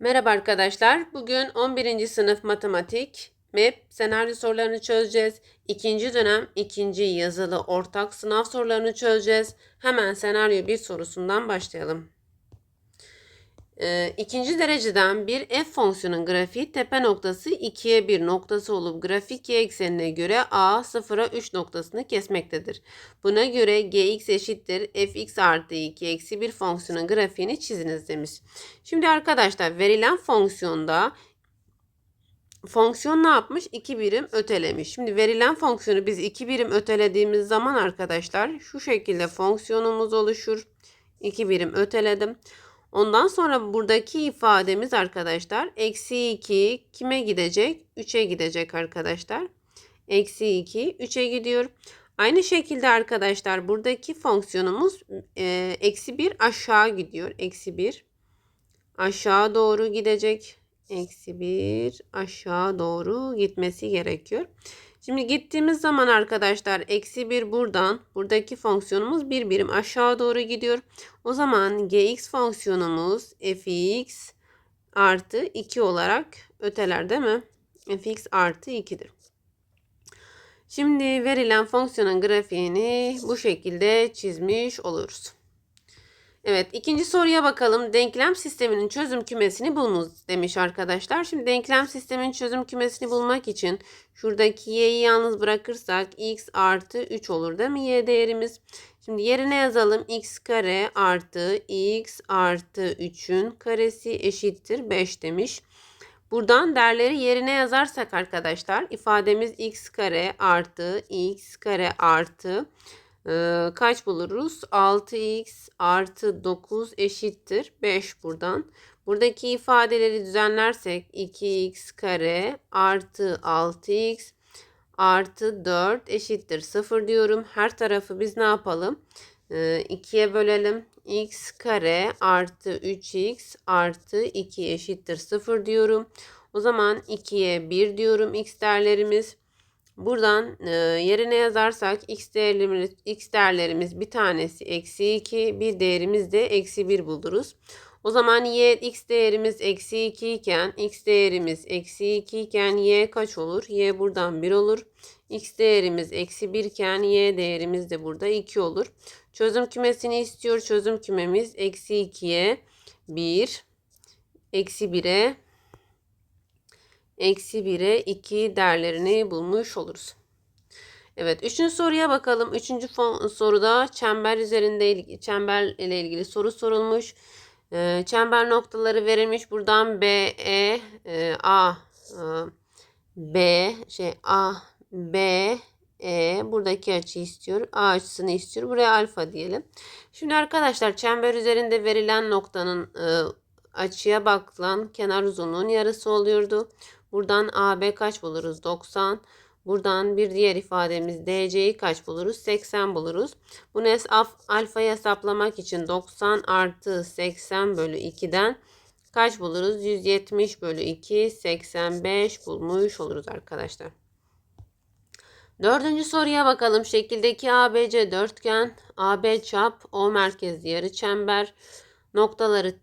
Merhaba arkadaşlar. Bugün 11. sınıf matematik MEP senaryo sorularını çözeceğiz. İkinci dönem ikinci yazılı ortak sınav sorularını çözeceğiz. Hemen senaryo bir sorusundan başlayalım. Ee, ikinci dereceden bir f fonksiyonun grafiği tepe noktası 2'ye 1 noktası olup grafik y eksenine göre a 0'a 3 noktasını kesmektedir. Buna göre gx eşittir fx artı 2 eksi 1 fonksiyonun grafiğini çiziniz demiş. Şimdi arkadaşlar verilen fonksiyonda fonksiyon ne yapmış? 2 birim ötelemiş. Şimdi verilen fonksiyonu biz 2 birim ötelediğimiz zaman arkadaşlar şu şekilde fonksiyonumuz oluşur. 2 birim öteledim. Ondan sonra buradaki ifademiz arkadaşlar eksi 2 kime gidecek? 3'e gidecek arkadaşlar. Eksi 2 3'e gidiyor. Aynı şekilde arkadaşlar buradaki fonksiyonumuz e, eksi 1 aşağı gidiyor. Eksi 1 aşağı doğru gidecek. Eksi 1 aşağı doğru gitmesi gerekiyor. Şimdi gittiğimiz zaman arkadaşlar eksi 1 buradan buradaki fonksiyonumuz bir birim aşağı doğru gidiyor. O zaman gx fonksiyonumuz fx artı 2 olarak öteler değil mi? fx artı 2'dir. Şimdi verilen fonksiyonun grafiğini bu şekilde çizmiş oluruz. Evet ikinci soruya bakalım. Denklem sisteminin çözüm kümesini bulunuz demiş arkadaşlar. Şimdi denklem sisteminin çözüm kümesini bulmak için şuradaki y'yi yalnız bırakırsak x artı 3 olur değil mi y değerimiz? Şimdi yerine yazalım x kare artı x artı 3'ün karesi eşittir 5 demiş. Buradan değerleri yerine yazarsak arkadaşlar ifademiz x kare artı x kare artı ee, kaç buluruz? 6x artı 9 eşittir 5 buradan. Buradaki ifadeleri düzenlersek 2x kare artı 6x artı 4 eşittir 0 diyorum. Her tarafı biz ne yapalım? Ee, 2'ye bölelim. x kare artı 3x artı 2 eşittir 0 diyorum. O zaman 2'ye 1 diyorum x değerlerimiz. Buradan e, yerine yazarsak x değerlerimiz, x değerlerimiz bir tanesi eksi 2 bir değerimiz de eksi 1 buluruz. O zaman y x değerimiz eksi 2 iken x değerimiz eksi 2 iken y kaç olur? y buradan 1 olur. x değerimiz eksi 1 iken y değerimiz de burada 2 olur. Çözüm kümesini istiyor. Çözüm kümemiz eksi 2'ye 1 eksi 1'e eksi 1'e 2 değerlerini bulmuş oluruz. Evet, üçüncü soruya bakalım. Üçüncü soruda çember üzerinde çember ile ilgili soru sorulmuş. Ee, çember noktaları verilmiş. Buradan B, E, e A, e, B, şey A, B, E buradaki açı istiyor. A açısını istiyor. Buraya alfa diyelim. Şimdi arkadaşlar çember üzerinde verilen noktanın e, açıya bakılan kenar uzunluğun yarısı oluyordu. Buradan AB kaç buluruz? 90. Buradan bir diğer ifademiz DC'yi kaç buluruz? 80 buluruz. Bunu alfayı hesaplamak için 90 artı 80 bölü 2'den kaç buluruz? 170 bölü 2 85 bulmuş oluruz arkadaşlar. Dördüncü soruya bakalım. Şekildeki ABC dörtgen, AB çap, O merkezli yarı çember, Noktaları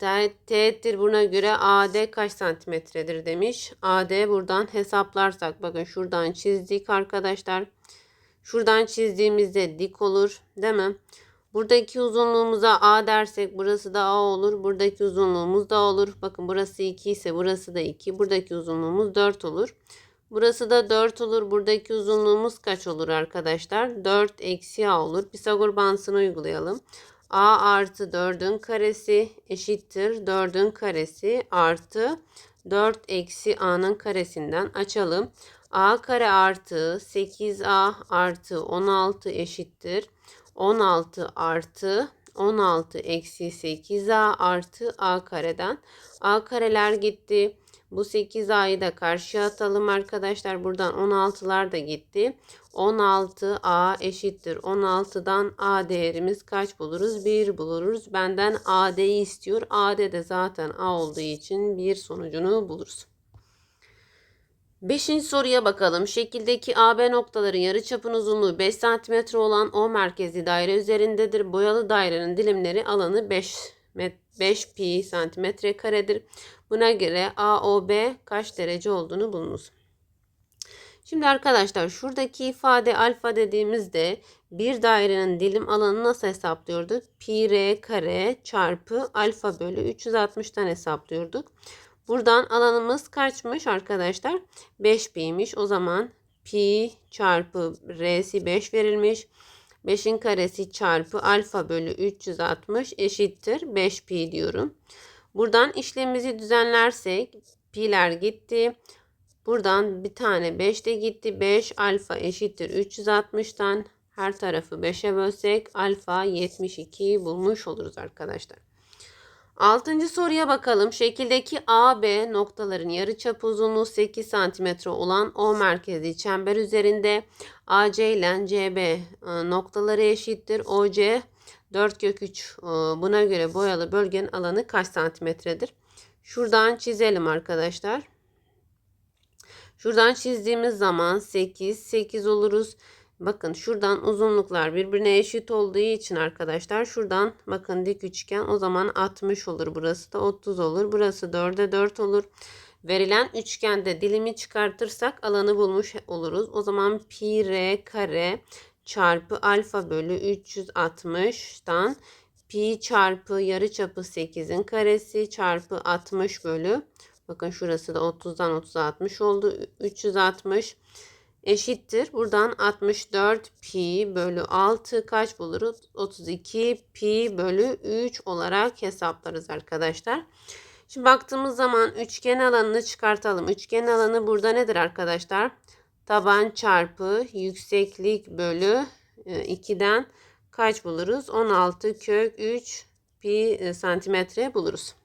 teğettir. Buna göre AD kaç santimetredir demiş. AD buradan hesaplarsak bakın şuradan çizdik arkadaşlar. Şuradan çizdiğimizde dik olur değil mi? Buradaki uzunluğumuza A dersek burası da A olur. Buradaki uzunluğumuz da olur. Bakın burası 2 ise burası da 2. Buradaki uzunluğumuz 4 olur. Burası da 4 olur. Buradaki uzunluğumuz kaç olur arkadaşlar? 4 eksi A olur. Pisagor bağıntısını uygulayalım a artı 4'ün karesi eşittir 4'ün karesi artı 4 eksi a'nın karesinden açalım. a kare artı 8a artı 16 eşittir 16 artı 16 eksi 8a artı a kareden a kareler gitti. Bu 8a'yı da karşıya atalım arkadaşlar. Buradan 16'lar da gitti. 16a eşittir. 16'dan a değerimiz kaç buluruz? 1 buluruz. Benden ad'yi istiyor. ad de zaten a olduğu için bir sonucunu buluruz. Beşinci soruya bakalım. Şekildeki AB noktaların yarıçapın uzunluğu 5 cm olan O merkezli daire üzerindedir. Boyalı dairenin dilimleri alanı 5 5 pi santimetre karedir. Buna göre AOB kaç derece olduğunu bulunuz. Şimdi arkadaşlar şuradaki ifade alfa dediğimizde bir dairenin dilim alanını nasıl hesaplıyorduk? Pi r kare çarpı alfa bölü 360'tan hesaplıyorduk. Buradan alanımız kaçmış arkadaşlar? 5 pi'ymiş. O zaman pi çarpı r'si 5 verilmiş. 5'in karesi çarpı alfa bölü 360 eşittir 5 pi diyorum. Buradan işlemimizi düzenlersek pi'ler gitti. Buradan bir tane 5 de gitti. 5 alfa eşittir 360'tan her tarafı 5'e bölsek alfa 72 bulmuş oluruz arkadaşlar. Altıncı soruya bakalım. Şekildeki AB noktaların yarıçapı uzunluğu 8 cm olan O merkezli çember üzerinde AC ile CB e, noktaları eşittir. OC 4 kök 3 e, buna göre boyalı bölgenin alanı kaç santimetredir? Şuradan çizelim arkadaşlar. Şuradan çizdiğimiz zaman 8, 8 oluruz. Bakın şuradan uzunluklar birbirine eşit olduğu için arkadaşlar şuradan bakın dik üçgen o zaman 60 olur. Burası da 30 olur. Burası 4'e 4 olur. Verilen üçgende dilimi çıkartırsak alanı bulmuş oluruz. O zaman pi r kare çarpı alfa bölü 360'dan pi çarpı yarıçapı 8'in karesi çarpı 60 bölü bakın şurası da 30'dan 30'a 60 oldu. 360 eşittir. Buradan 64 pi bölü 6 kaç buluruz? 32 pi bölü 3 olarak hesaplarız arkadaşlar. Şimdi baktığımız zaman üçgen alanını çıkartalım. Üçgen alanı burada nedir arkadaşlar? Taban çarpı yükseklik bölü 2'den e, kaç buluruz? 16 kök 3 pi e, santimetre buluruz.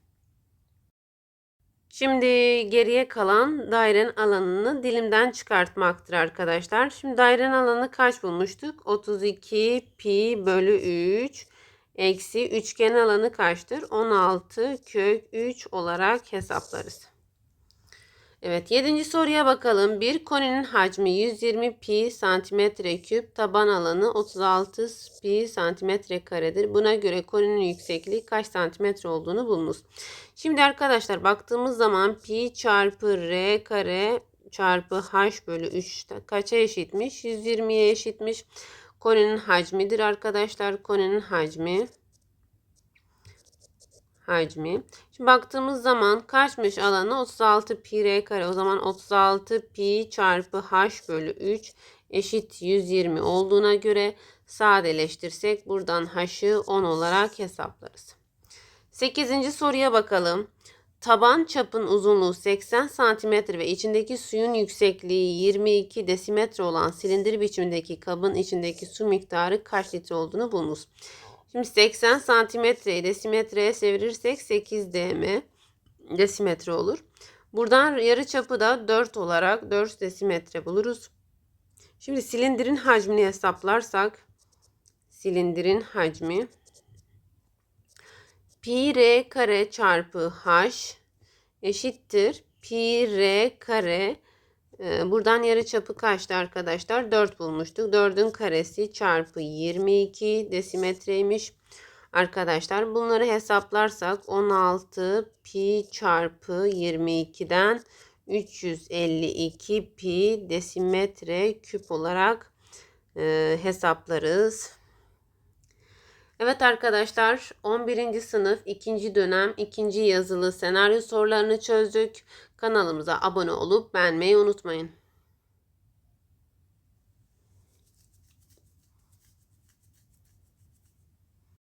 Şimdi geriye kalan dairenin alanını dilimden çıkartmaktır arkadaşlar. Şimdi dairenin alanı kaç bulmuştuk? 32 pi bölü 3 eksi üçgen alanı kaçtır? 16 kök 3 olarak hesaplarız. Evet 7. soruya bakalım. Bir koninin hacmi 120 pi santimetre küp taban alanı 36 pi santimetre karedir. Buna göre koninin yüksekliği kaç santimetre olduğunu bulunuz. Şimdi arkadaşlar baktığımız zaman pi çarpı r kare çarpı h bölü 3 kaça eşitmiş? 120'ye eşitmiş. Koninin hacmidir arkadaşlar. Koninin hacmi hacmi. Şimdi baktığımız zaman kaçmış alanı 36 pi r kare. O zaman 36 pi çarpı h bölü 3 eşit 120 olduğuna göre sadeleştirsek buradan h'ı 10 olarak hesaplarız. 8. soruya bakalım. Taban çapın uzunluğu 80 cm ve içindeki suyun yüksekliği 22 desimetre olan silindir biçimindeki kabın içindeki su miktarı kaç litre olduğunu bulunuz. Şimdi 80 santimetreyi desimetreye çevirirsek 8 dm desimetre olur. Buradan yarı çapı da 4 olarak 4 desimetre buluruz. Şimdi silindirin hacmini hesaplarsak silindirin hacmi pi r kare çarpı h eşittir pi r kare buradan yarı çapı kaçtı arkadaşlar? 4 bulmuştuk. 4'ün karesi çarpı 22 desimetreymiş. Arkadaşlar bunları hesaplarsak 16 pi çarpı 22'den 352 pi desimetre küp olarak e, hesaplarız. Evet arkadaşlar 11. sınıf 2. dönem 2. yazılı senaryo sorularını çözdük. Kanalımıza abone olup beğenmeyi unutmayın.